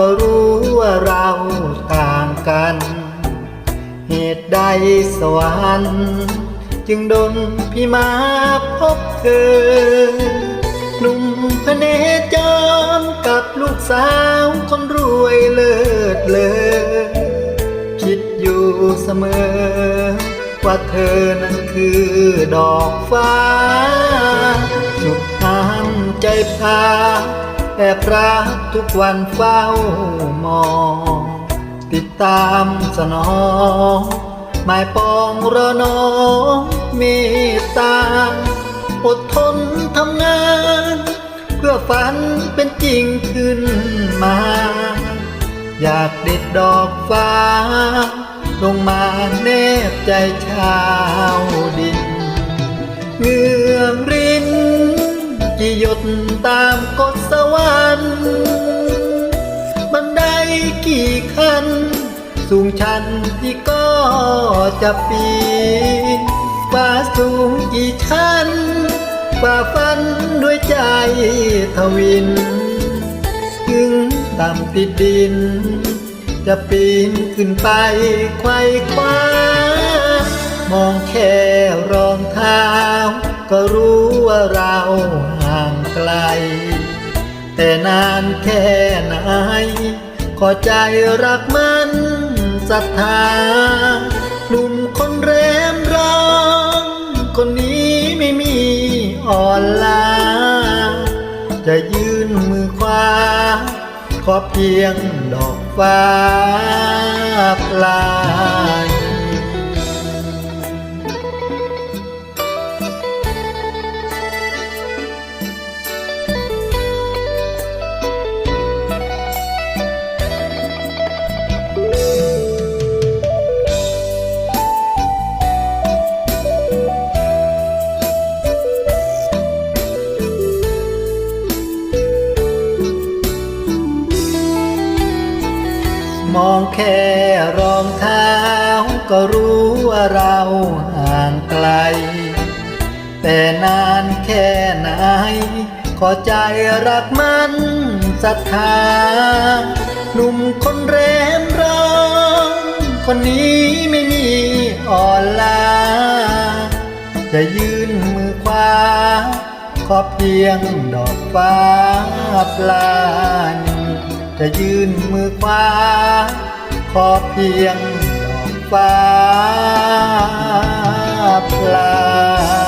ก็รู้ว่าเราต่างกัน เหตุใดสวรรค์ จึงดนพี่มาพบเธอ หนุ่มพเนจรกับลูกสาวคนรวยเลิศเลอคิดอยู่เสมอ ว่าเธอนั้นคือดอกฟ้าสุดทามใจพา แอบรักทุกวันเฝ้ามอง ติดตามสนองหมายปองรอน้องเมตตาอดทนทำงาน เพื่อฝันเป็นจริงขึ้นมา อยากเด็ดดอกฟ้า ลงมาแนบใจชาวดินเงื่อริ นกี่หยดตามกฎสวรรค์บันไดกี่ขั้น สูงชันที่ก็จะปีนฟ้าสูงกี่ชั้นฝ่าฟันด้วยใจทวินถึงต่ำติดดิน จะปีนขึ้นไปไขว้คว้ามองแค่รองเท้า ก็รู้ว่าเรา ไกล แต่นานแค่ไหน ขอใจรักมันศรัทธาหนุ่มคนแรมร้องคนนี้ไม่มีอ่อนล้าจะยื่นมือขวาขอเพียงดอกฟ้าปลาย มองแค่รองเท้า ก็รู้ว่าเราห่างไกล แต่นานแค่ไหน ขอใจรักมันศรัทธาหนุ่มคนแรมร้องคนนี้ไม่มีอ่อนล้าจะยื่นมือขวาขอเพียงดอกฟ้าปลาน จะยื่นมือคว้าขอเพียงดอกฟ้าปลา